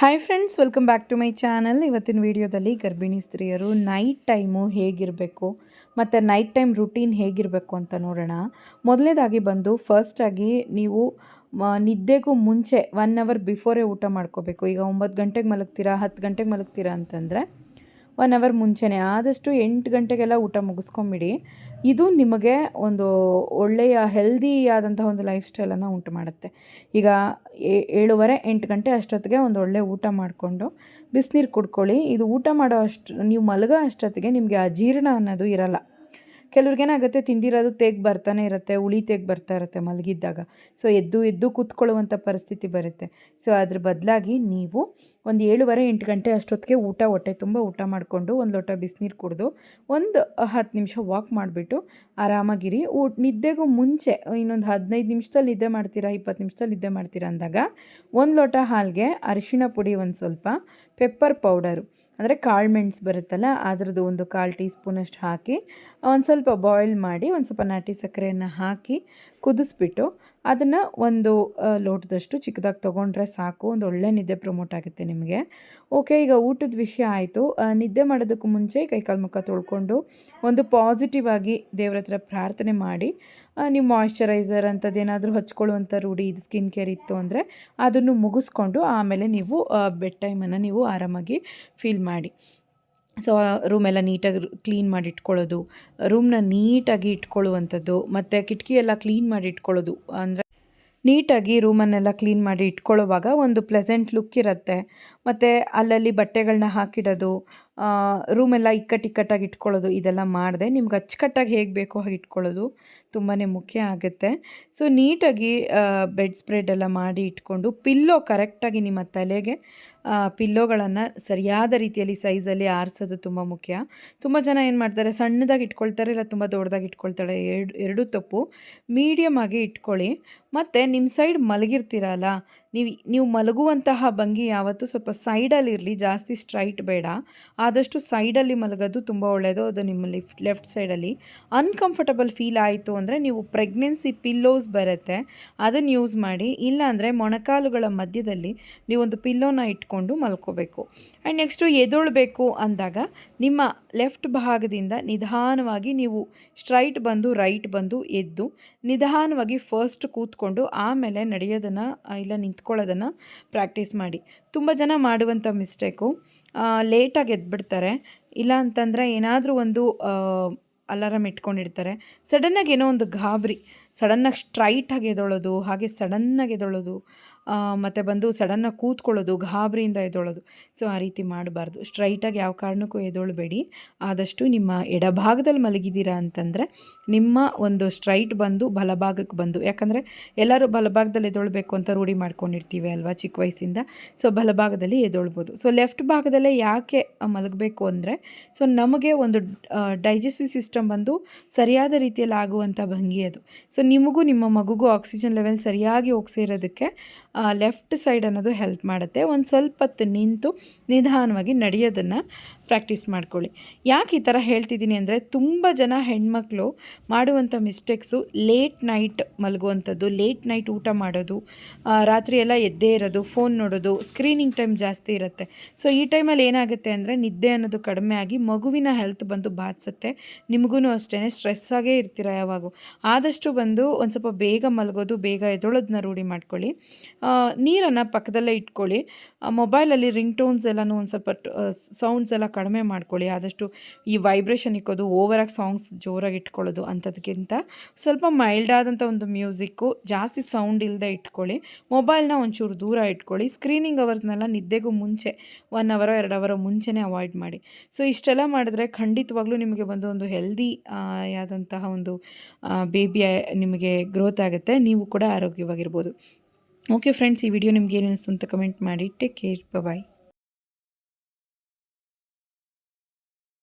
Hi friends welcome back to my channel ಇವತ್ತಿನ ವಿಡಿಯೋದಲ್ಲಿ ಗರ್ಭಿಣಿ ಸ್ತ್ರೀಯರು ನೈಟ್ ಟೈಮು ಹೇಗಿರಬೇಕು, ಮತ್ತು ನೈಟ್ ಟೈಮ್ ರುಟೀನ್ ಹೇಗಿರಬೇಕು ಅಂತ ನೋಡೋಣ. ಮೊದಲನೇದಾಗಿ ಬಂದು ಫಸ್ಟಾಗಿ ನೀವು ನಿದ್ದೆಗೂ ಮುಂಚೆ ಒನ್ ಅವರ್ ಬಿಫೋರೇ ಊಟ ಮಾಡ್ಕೋಬೇಕು. ಈಗ ಒಂಬತ್ತು ಗಂಟೆಗೆ ಮಲಗ್ತೀರಾ, ಹತ್ತು ಗಂಟೆಗೆ ಮಲಗ್ತೀರಾ ಅಂತಂದರೆ ಒನ್ ಅವರ್ ಮುಂಚೆನೇ, ಆದಷ್ಟು ಎಂಟು ಗಂಟೆಗೆಲ್ಲ ಊಟ ಮುಗಿಸ್ಕೊಂಬಿಡಿ. ಇದು ನಿಮಗೆ ಒಂದು ಒಳ್ಳೆಯ ಹೆಲ್ದಿ ಆದಂತಹ ಒಂದು ಲೈಫ್ ಸ್ಟೈಲನ್ನು ಉಂಟು ಮಾಡುತ್ತೆ. ಈಗ ಏಳುವರೆ, ಎಂಟು ಗಂಟೆ ಅಷ್ಟೊತ್ತಿಗೆ ಒಂದು ಒಳ್ಳೆ ಊಟ ಮಾಡಿಕೊಂಡು ಬಿಸಿನೀರು ಕುಡ್ಕೊಳ್ಳಿ. ಇದು ಊಟ ಮಾಡೋ ಅಷ್ಟು, ನೀವು ಮಲಗೋ ಅಷ್ಟೊತ್ತಿಗೆ ನಿಮಗೆ ಅಜೀರ್ಣ ಅನ್ನೋದು ಇರಲ್ಲ. ಕೆಲವ್ರಿಗೇನಾಗುತ್ತೆ, ತಿಂದಿರೋದು ತೇಗ್ ಬರ್ತಾನೆ ಇರುತ್ತೆ ಉಳಿ ತೇಗ್ ಬರ್ತಾ ಇರುತ್ತೆ ಮಲಗಿದ್ದಾಗ. ಸೊ ಎದ್ದು ಎದ್ದು ಕೂತ್ಕೊಳ್ಳುವಂಥ ಪರಿಸ್ಥಿತಿ ಬರುತ್ತೆ. ಸೊ ಅದ್ರ ಬದಲಾಗಿ ನೀವು ಒಂದು ಏಳುವರೆ, ಎಂಟು ಗಂಟೆ ಅಷ್ಟೊತ್ತಿಗೆ ಊಟ, ಹೊಟ್ಟೆ ತುಂಬ ಊಟ ಮಾಡಿಕೊಂಡು ಒಂದು ಲೋಟ ಬಿಸಿನೀರು ಕುಡಿದು ಒಂದು ಹತ್ತು ನಿಮಿಷ ವಾಕ್ ಮಾಡಿಬಿಟ್ಟು ಆರಾಮಾಗಿರಿ. ಊಟ ನಿದ್ದೆಗೂ ಮುಂಚೆ, ಇನ್ನೊಂದು ಹದಿನೈದು ನಿಮಿಷದಲ್ಲಿ ನಿದ್ದೆ ಮಾಡ್ತೀರಾ, ಇಪ್ಪತ್ತು ನಿಮಿಷದಲ್ಲಿ ನಿದ್ದೆ ಮಾಡ್ತೀರಾ ಅಂದಾಗ, ಒಂದು ಲೋಟ ಹಾಲಿಗೆ ಅರಿಶಿಣ ಪುಡಿ ಒಂದು ಸ್ವಲ್ಪ ಪೆಪ್ಪರ್ ಪೌಡರು ಅಂದರೆ ಕಾಳು ಮೆಣಸು ಬರುತ್ತಲ್ಲ, ಅದರದ್ದು ಒಂದು ಕಾಲು ಟೀ ಸ್ಪೂನಷ್ಟು ಹಾಕಿ ಒಂದು ಸ್ವಲ್ಪ ಬಾಯ್ಲ್ ಮಾಡಿ, ಒಂದು ಸ್ವಲ್ಪ ನಾಟಿ ಸಕ್ಕರೆಯನ್ನು ಹಾಕಿ ಕುದಿಸ್ಬಿಟ್ಟು ಅದನ್ನು ಒಂದು ಲೋಟದಷ್ಟು ಚಿಕ್ಕದಾಗಿ ತೊಗೊಂಡ್ರೆ ಸಾಕು, ಒಂದು ಒಳ್ಳೆ ನಿದ್ದೆ ಪ್ರಮೋಟ್ ಆಗುತ್ತೆ ನಿಮಗೆ. ಓಕೆ ಈಗ ಊಟದ ವಿಷಯ ಆಯಿತು. ನಿದ್ದೆ ಮಾಡೋದಕ್ಕೂ ಮುಂಚೆ ಕೈಕಾಲು ಮುಖ ತೊಳ್ಕೊಂಡು ಒಂದು ಪಾಸಿಟಿವ್ ಆಗಿ ದೇವ್ರ ಹತ್ರ ಪ್ರಾರ್ಥನೆ ಮಾಡಿ ನೀವು ಮಾಯ್ಶ್ಚರೈಸರ್ ಅಂಥದ್ದು ಏನಾದರೂ ಹಚ್ಕೊಳ್ಳುವಂಥ ರೂಢಿ ಇದು ಸ್ಕಿನ್ ಕೇರ್ ಇತ್ತು ಅಂದರೆ ಅದನ್ನು ಮುಗಿಸ್ಕೊಂಡು ಆಮೇಲೆ ನೀವು ಬೆಡ್ ಟೈಮನ್ನು ನೀವು ಆರಾಮಾಗಿ ಫೀಲ್ ಮಾಡಿ. ಸೊ ರೂಮೆಲ್ಲ ನೀಟಾಗಿ ಕ್ಲೀನ್ ಮಾಡಿ ಇಟ್ಕೊಳ್ಳೋದು ರೂಮ್ನ ನೀಟಾಗಿ ಇಟ್ಕೊಳ್ಳುವಂಥದ್ದು, ಮತ್ತು ಕಿಟಕಿ ಎಲ್ಲ ಕ್ಲೀನ್ ಮಾಡಿ ಇಟ್ಕೊಳ್ಳೋದು ಅಂದರೆ ನೀಟಾಗಿ ರೂಮನ್ನೆಲ್ಲ ಕ್ಲೀನ್ ಮಾಡಿ ಇಟ್ಕೊಳ್ಳೋವಾಗ ಒಂದು ಪ್ಲೆಸೆಂಟ್ ಲುಕ್ ಇರುತ್ತೆ. ಮತ್ತು ಅಲ್ಲಲ್ಲಿ ಬಟ್ಟೆಗಳನ್ನ ಹಾಕಿಡೋದು ರೂಮೆಲ್ಲ ಇಕ್ಕಟ್ಟಿಕ್ಕಟ್ಟಾಗಿ ಇಟ್ಕೊಳ್ಳೋದು, ಇದೆಲ್ಲ ಮಾಡಿದೆ. ನಿಮ್ಗೆ ಅಚ್ಚುಕಟ್ಟಾಗಿ ಹೇಗೆ ಬೇಕೋ ಹಾಗೆ ಇಟ್ಕೊಳ್ಳೋದು ತುಂಬಾ ಮುಖ್ಯ ಆಗುತ್ತೆ. ಸೊ ನೀಟಾಗಿ ಬೆಡ್ ಸ್ಪ್ರೆಡ್ ಎಲ್ಲ ಮಾಡಿ ಇಟ್ಕೊಂಡು, ಪಿಲ್ಲೋ ಕರೆಕ್ಟಾಗಿ ನಿಮ್ಮ ತಲೆಗೆ ಪಿಲ್ಲೋಗಳನ್ನು ಸರಿಯಾದ ರೀತಿಯಲ್ಲಿ ಸೈಜಲ್ಲಿ ಆರಿಸೋದು ತುಂಬ ಮುಖ್ಯ. ತುಂಬ ಜನ ಏನು ಮಾಡ್ತಾರೆ, ಸಣ್ಣದಾಗಿ ಇಟ್ಕೊಳ್ತಾರೆ, ಇಲ್ಲ ತುಂಬ ದೊಡ್ಡದಾಗಿ ಇಟ್ಕೊಳ್ತಾರೆ, ಎರಡು, ಎರಡೂ ತಪ್ಪು. ಮೀಡಿಯಮ್ ಆಗಿ ಇಟ್ಕೊಳ್ಳಿ. ಮತ್ತು ನಿಮ್ಮ ಸೈಡ್ ಮಲಗಿರ್ತೀರಲ್ಲ, ನೀವು ನೀವು ಮಲಗುವಂತಹ ಭಂಗಿ ಯಾವತ್ತೂ ಸ್ವಲ್ಪ ಸೈಡಲ್ಲಿರಲಿ ಜಾಸ್ತಿ ಸ್ಟ್ರೈಟ್ ಬೇಡ. ಆದಷ್ಟು ಸೈಡಲ್ಲಿ ಮಲಗೋದು ತುಂಬ ಒಳ್ಳೆಯದು ಅದು ನಿಮ್ಮ ಲಿಫ್ಟ್ ಲೆಫ್ಟ್ ಸೈಡಲ್ಲಿ. ಅನ್ಕಂಫರ್ಟಬಲ್ ಫೀಲ್ ಆಯಿತು ಅಂದರೆ ನೀವು ಪ್ರೆಗ್ನೆನ್ಸಿ ಪಿಲ್ಲೋಸ್ ಬರುತ್ತೆ. ಅದನ್ನು ಯೂಸ್ ಮಾಡಿ. ಇಲ್ಲಾಂದರೆ ಮೊಣಕಾಲುಗಳ ಮಧ್ಯದಲ್ಲಿ ನೀವೊಂದು ಪಿಲ್ಲೋನ ಇಟ್ಕೊಂಡು ಮಲ್ಕೋಬೇಕು. ಆ್ಯಂಡ್ ನೆಕ್ಸ್ಟು ಎದೊಳ್ಬೇಕು ಅಂದಾಗ ನಿಮ್ಮ ಲೆಫ್ಟ್ ಭಾಗದಿಂದ ನಿಧಾನವಾಗಿ ನೀವು ಸ್ಟ್ರೈಟ್ ಬಂದು ರೈಟ್ ಬಂದು ಎದ್ದು ನಿಧಾನವಾಗಿ ಫಸ್ಟ್ ಕೂತ್ಕೊಂಡು ಆಮೇಲೆ ನಡೆಯೋದನ್ನು ಇಲ್ಲ ನಿಂತ್ಕೊಳ್ಳೋದನ್ನು ಪ್ರಾಕ್ಟೀಸ್ ಮಾಡಿ. ತುಂಬ ಜನ ಮಾಡುವಂಥ ಮಿಸ್ಟೇಕು ಲೇಟಾಗಿ ಎದ್ಬಿಡ್ತಾರೆ ಇಲ್ಲ ಅಂತಂದರೆ ಏನಾದರೂ ಒಂದು ಅಲಾರಾಮ್ ಇಟ್ಕೊಂಡಿರ್ತಾರೆ. ಸಡನ್ನಾಗಿ ಏನೋ ಒಂದು ಗಾಬರಿ. ಸಡನ್ನಾಗಿ ಸ್ಟ್ರೈಟಾಗಿ ಎದೊಳೋದು, ಹಾಗೆ ಸಡನ್ನಾಗಿ ಎದೊಳೋದು ಮತ್ತು ಬಂದು ಸಡನ್ನಾಗಿ ಕೂತ್ಕೊಳ್ಳೋದು, ಗಾಬರಿಯಿಂದ ಎದೊಳೋದು. ಸೊ, ಆ ರೀತಿ ಮಾಡಬಾರ್ದು. ಸ್ಟ್ರೈಟಾಗಿ ಯಾವ ಕಾರಣಕ್ಕೂ ಎದೊಳಬೇಡಿ. ಆದಷ್ಟು ನಿಮ್ಮ ಎಡಭಾಗದಲ್ಲಿ ಮಲಗಿದ್ದೀರಾ ಅಂತಂದರೆ ನಿಮ್ಮ ಒಂದು ಸ್ಟ್ರೈಟ್ ಬಂದು ಬಲಭಾಗಕ್ಕೆ ಬಂದು, ಯಾಕಂದರೆ ಎಲ್ಲರೂ ಬಲಭಾಗದಲ್ಲಿ ಎದೊಳ್ಬೇಕು ಅಂತ ರೂಢಿ ಮಾಡ್ಕೊಂಡಿರ್ತೀವಿ ಅಲ್ವಾ ಚಿಕ್ಕ ವಯಸ್ಸಿಂದ. ಸೊ, ಬಲಭಾಗದಲ್ಲಿ ಎದೊಳ್ಬೋದು. ಸೊ, ಲೆಫ್ಟ್ ಭಾಗದಲ್ಲೇ ಯಾಕೆ ಮಲಗಬೇಕು ಅಂದರೆ, ಸೊ, ನಮಗೆ ಒಂದು ಡೈಜೆಸ್ಟಿವ್ ಸಿಸ್ಟಮ್ ಬಂದು ಸರಿಯಾದ ರೀತಿಯಲ್ಲಿ ಆಗುವಂಥ ಭಂಗಿ ಅದು. ಸೊ ನಿಮಗೂ ನಿಮ್ಮ ಮಗುಗೂ ಆಕ್ಸಿಜನ್ ಲೆವೆಲ್ ಸರಿಯಾಗಿ ಹೋಗಿ ಸೇರೋದಕ್ಕೆ ಲೆಫ್ಟ್ ಸೈಡ್ ಅನ್ನೋದು ಹೆಲ್ಪ್ ಮಾಡುತ್ತೆ. ಒಂದು ಸ್ವಲ್ಪ ನಿಂತು ನಿಧಾನವಾಗಿ ನಡೆಯೋದನ್ನು ಪ್ರಾಕ್ಟೀಸ್ ಮಾಡ್ಕೊಳ್ಳಿ. ಯಾಕೆ ಈ ಥರ ಹೇಳ್ತಿದ್ದೀನಿ ಅಂದರೆ ತುಂಬ ಜನ ಹೆಣ್ಮಕ್ಳು ಮಾಡುವಂಥ ಮಿಸ್ಟೇಕ್ಸು ಲೇಟ್ ನೈಟ್ ಮಲಗುವಂಥದ್ದು, ಲೇಟ್ ನೈಟ್ ಊಟ ಮಾಡೋದು ರಾತ್ರಿ ಎಲ್ಲ ಎದ್ದೇ ಇರೋದು, ಫೋನ್ ನೋಡೋದು, ಸ್ಕ್ರೀನಿಂಗ್ ಟೈಮ್ ಜಾಸ್ತಿ ಇರುತ್ತೆ. ಸೊ, ಈ ಟೈಮಲ್ಲಿ ಏನಾಗುತ್ತೆ ಅಂದರೆ ನಿದ್ದೆ ಅನ್ನೋದು ಕಡಿಮೆ ಆಗಿ ಮಗುವಿನ ಹೆಲ್ತ್ ಬಂದು ಬಾಧಿಸುತ್ತೆ. ನಿಮಗೂ ಅಷ್ಟೇ ಸ್ಟ್ರೆಸ್ ಆಗೇ ಇರ್ತೀರ ಯಾವಾಗೂ. ಆದಷ್ಟು ಬಂದು ಒಂದು ಸ್ವಲ್ಪ ಬೇಗ ಮಲಗೋದು, ಬೇಗ ಎದೊಳೋದನ್ನ ರೂಢಿ ಮಾಡ್ಕೊಳ್ಳಿ. ನೀರನ್ನು ಪಕ್ಕದಲ್ಲೇ ಇಟ್ಕೊಳ್ಳಿ. ಮೊಬೈಲಲ್ಲಿ ರಿಂಗ್ ಟೋನ್ಸ್ ಎಲ್ಲನೂ ಒಂದು ಸ್ವಲ್ಪ ಸೌಂಡ್ಸ್ ಎಲ್ಲ ಕಡಿಮೆ ಮಾಡ್ಕೊಳ್ಳಿ, ಆದಷ್ಟು ಈ ವೈಬ್ರೇಷನ್ ಇಕ್ಕೋದು ಓವರಾಗಿ ಸಾಂಗ್ಸ್ ಜೋರಾಗಿ ಇಟ್ಕೊಳ್ಳೋದು ಅಂಥದ್ಕಿಂತ ಸ್ವಲ್ಪ ಮೈಲ್ಡ್ ಆದಂಥ ಒಂದು ಮ್ಯೂಸಿಕ್ಕು ಜಾಸ್ತಿ ಸೌಂಡ್ ಇಲ್ಲದೆ ಇಟ್ಕೊಳ್ಳಿ. ಮೊಬೈಲ್ನ ಒಂಚೂರು ದೂರ ಇಟ್ಕೊಳ್ಳಿ. ಸ್ಕ್ರೀನಿಂಗ್ ಅವರ್ಸ್ನೆಲ್ಲ ನಿದ್ದೆಗೂ ಮುಂಚೆ ಒನ್ ಅವರೋ ಎರಡು ಅವರೋ ಮುಂಚೆನೇ ಅವಾಯ್ಡ್ ಮಾಡಿ. ಸೊ ಇಷ್ಟೆಲ್ಲ ಮಾಡಿದ್ರೆ ಖಂಡಿತವಾಗ್ಲೂ ನಿಮಗೆ ಬಂದು ಒಂದು ಹೆಲ್ದಿ ಆದಂತಹ ಒಂದು ಬೇಬಿ ನಿಮಗೆ ಗ್ರೋತ್ ಆಗುತ್ತೆ. ನೀವು ಕೂಡ ಆರೋಗ್ಯವಾಗಿರ್ಬೋದು. ಓಕೆ ಫ್ರೆಂಡ್ಸ್ ಈ ವಿಡಿಯೋ ನಿಮ್ಗೆ ಏನು ಅನಿಸ್ತು ಅಂತ ಕಮೆಂಟ್ ಮಾಡಿ. Take care bye